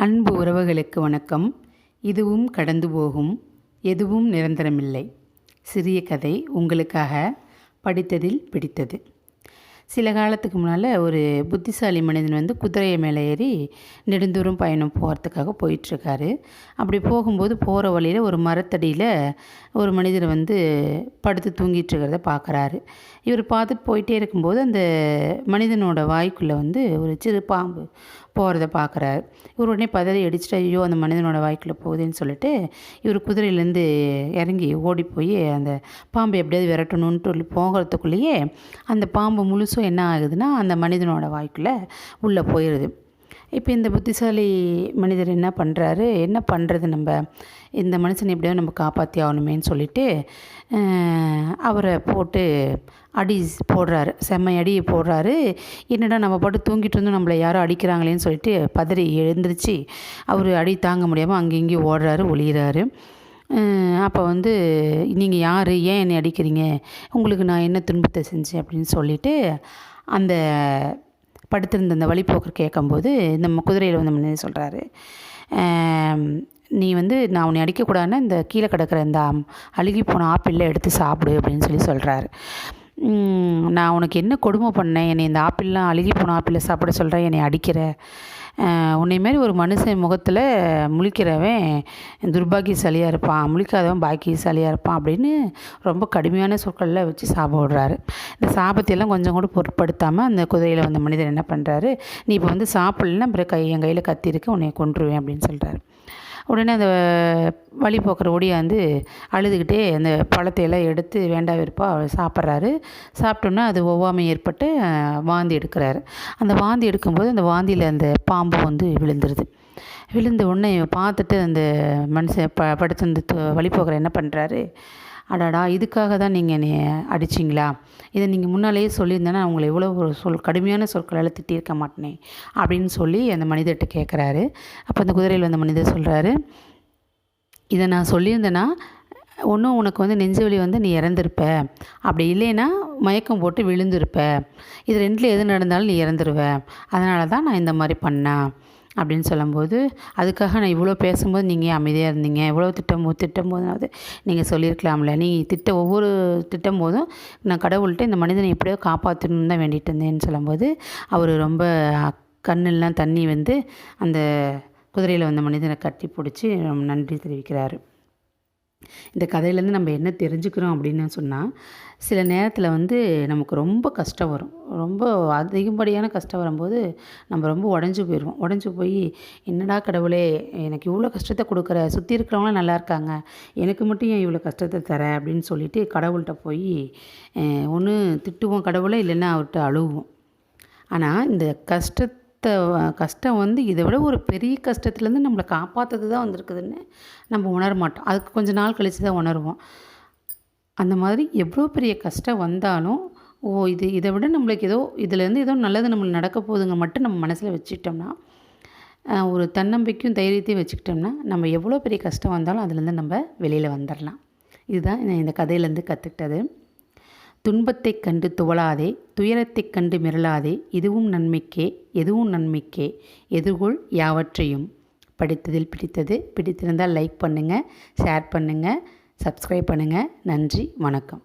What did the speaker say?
அன்பு உறவுகளுக்கு வணக்கம். இதுவும் கடந்து போகும் எதுவும் நிரந்தரமில்லை. சிறிய கதை உங்களுக்காக படித்ததில் பிடித்தது. சில காலத்துக்கு முன்னால் ஒரு புத்திசாலி மனிதன் வந்து குதிரையை மேலே ஏறி நெடுந்தூரம் பயணம் போகிறதுக்காக போயிட்டுருக்காரு. அப்படி போகும்போது போகிற வழியில் ஒரு மரத்தடியில் ஒரு மனிதர் வந்து படுத்து தூங்கிட்டு இருக்கிறத பார்க்குறாரு இவர் பார்த்துட்டு போயிட்டே இருக்கும்போது அந்த மனிதனோட வாய்க்குள்ளே வந்து ஒரு சிறு பாம்பு போகிறத பார்க்குறாரு இவர் உடனே பதறி அடிச்சுட்டு ஐயோ அந்த மனிதனோட வாய்க்குள்ளே போகுதுன்னு சொல்லிட்டு இவர் குதிரையிலேருந்து இறங்கி ஓடி போய் அந்த பாம்பை எப்படியாவது விரட்டணும்னு சொல்லி போகிறதுக்குள்ளேயே அந்த பாம்பு முழுசும் ஸோ என்ன ஆகுதுன்னா அந்த மனிதனோட வாய்க்குள்ளே உள்ளே போயிடுது இப்போ இந்த புத்திசாலி மனிதர் என்ன பண்ணுறாரு என்ன பண்ணுறது நம்ம? இந்த மனுஷனை எப்படியாவது நம்ம காப்பாற்றி ஆகணுமேன்னு சொல்லிட்டு அவரை போட்டு அடி போடுறாரு. செம்மை அடி போடுறாரு. என்னடா நம்ம பாட்டு தூங்கிட்டு இருந்தோம் நம்மளை யாரும் அடிக்கிறாங்களேன்னு சொல்லிட்டு பதறி எழுந்திரிச்சு அவர் அடி தாங்க முடியாமல் அங்கே இங்கேயும் ஓடுறாரு ஒளிகிறாரு அப்போ வந்து நீங்கள் யார்? ஏன் என்னை அடிக்கிறீங்க? உங்களுக்கு நான் என்ன துன்பத்தை செஞ்சேன்? அப்படின்னு சொல்லிவிட்டு அந்த படுத்திருந்த அந்த வழிபோக்கர் கேட்கும்போது இந்த குதிரையில் வந்து முன்னே சொல்கிறாரு நீ வந்து நான் உன்னை அடிக்கக்கூடாதுன்னு இந்த கீழே கிடக்கிற இந்த அழுகி போன ஆப்பிளில் எடுத்து சாப்பிடு அப்படின்னு சொல்லி சொல்கிறாரு நான் உனக்கு என்ன கொடுமை பண்ணேன்? என்னை இந்த ஆப்பிள்லாம் அழுகி போன ஆப்பிளை சாப்பிட சொல்கிறேன் என்னை அடிக்கிற? உன்னை மாரி ஒரு மனுஷன் முகத்தில் முழிக்கிறவன் துர்பாகியசாலியாக இருப்பான். முழிக்காதவன் பாக்கியசாலியாக இருப்பான் அப்படின்னு ரொம்ப கடுமையான சொற்களில் வச்சு சாபம் விடுறாரு. இந்த சாபத்தையெல்லாம் கொஞ்சம் கூட பொருட்படுத்தாமல் அந்த குதிரையில் வந்த மனிதர் என்ன பண்ணுறாரு நீ இப்போ வந்து சாப்பிட்லன்னா அப்புறம் கை என் கையில் கத்தி இருக்கு உன்னை கொன்றுவேன் அப்படின்னு சொல்கிறாரு உடனே அந்த வழி போக்குற ஒடியாந்து அழுதுகிட்டே அந்த பழத்தையெல்லாம் எடுத்து வேண்டா விருப்பா சாப்பிட்றாரு. சாப்பிட்டோன்னா அது ஒவ்வாமை ஏற்பட்டு வாந்தி எடுக்கிறாரு. அந்த வாந்தி எடுக்கும்போது அந்த வாந்தியில் அந்த பாம்பு வந்து விழுந்துருது. விழுந்த உடனே பார்த்துட்டு அந்த மனுஷன் ப படுத்து அந்த வழிபோக்கிற என்ன பண்ணுறாரு அடாடா இதுக்காக தான் நீங்கள் என்னை அடிச்சிங்களா? இதை நீங்கள் முன்னாலேயே சொல்லியிருந்தேன்னா உங்களை எவ்வளோ ஒரு சொல் கடுமையான சொற்களால் திட்டியிருக்க மாட்டேனே அப்படின்னு சொல்லி அந்த மனிதர்கிட்ட கேட்குறாரு அப்போ அந்த குதிரையில் வந்த மனிதர் சொல்கிறாரு இதை நான் சொல்லியிருந்தேன்னா ஒன்றும் உனக்கு வந்து நெஞ்சு வலி வந்து நீ இறந்துருப்ப. அப்படி இல்லைன்னா மயக்கம் போட்டு விழுந்திருப்ப. இது ரெண்டில் எது நடந்தாலும் நீ இறந்துருவ. அதனால தான் நான் இந்த மாதிரி பண்ணேன். அப்படின்னு சொல்லும்போது அதுக்காக நான் இவ்வளோ பேசும்போது நீங்கள் அமைதியாக இருந்தீங்க? இவ்வளோ திட்டம் போது திட்டம் போதுனாவது நீங்கள் சொல்லியிருக்கலாம்ல நீ திட்ட ஒவ்வொரு திட்டம் போதும் நான் கடவுள்கிட்ட இந்த மனிதனை எப்படியோ காப்பாற்றணுன்னு தான் வேண்டிகிட்டு இருந்தேன்னு சொல்லும்போது அவர் ரொம்ப கண்ணெல்லாம் தண்ணி வந்து அந்த குதிரையில் வந்த மனிதனை கட்டி பிடிச்சி நன்றி தெரிவிக்கிறாரு. இந்த கதையிலேருந்து நம்ம என்ன தெரிஞ்சுக்கிறோம் அப்படின்னு சொன்னால் சில நேரத்தில் வந்து நமக்கு ரொம்ப கஷ்டம் வரும். ரொம்ப அதிகப்படியான கஷ்டம் வரும்போது நம்ம ரொம்ப உடஞ்சி போயிடுவோம் உடஞ்சி போய் என்னடா கடவுளே எனக்கு இவ்வளோ கஷ்டத்தை கொடுக்குற? சுற்றி இருக்கிறவங்களாம் நல்லா இருக்காங்க. எனக்கு மட்டும் ஏன் இவ்வளோ கஷ்டத்தை தர? அப்படின்னு சொல்லிட்டு கடவுள்கிட்ட போய் ஒன்று திட்டுவோம் கடவுளை இல்லைன்னா அவர்கிட்ட அழுவோம். ஆனால் இந்த கஷ்ட கஷ்டம் வந்து இதை விட ஒரு பெரிய கஷ்டத்துலேருந்து நம்மளை காப்பாற்றுறது தான் வந்திருக்குதுன்னு நம்ம உணர மாட்டோம். அதுக்கு கொஞ்சம் நாள் கழித்து தான் உணர்வோம். அந்த மாதிரி எவ்வளோ பெரிய கஷ்டம் வந்தாலும் ஓ இது இதை விட நம்மளுக்கு ஏதோ இதுலேருந்து ஏதோ நல்லது நம்மளுக்கு நடக்க போகுதுங்க மட்டும் நம்ம மனசில் வச்சுக்கிட்டோம்னா ஒரு தன்னம்பிக்கையும் தைரியத்தையும் வச்சுக்கிட்டோம்னா நம்ம எவ்வளோ பெரிய கஷ்டம் வந்தாலும் அதுலேருந்து நம்ம வெளியில் வந்துடலாம் இதுதான் நான் இந்த கதையிலேருந்து கற்றுக்கிட்டது துன்பத்தைக் கண்டு துவளாதே துயரத்தைக் கண்டு மிரளாதே இதுவும் நன்மைக்கே எதுவும் நன்மைக்கே எதிர்கொள் யாவற்றையும். படித்ததில் பிடித்தது பிடித்திருந்தால் லைக் பண்ணுங்கள் ஷேர் பண்ணுங்கள் சப்ஸ்கிரைப் பண்ணுங்கள் நன்றி வணக்கம்.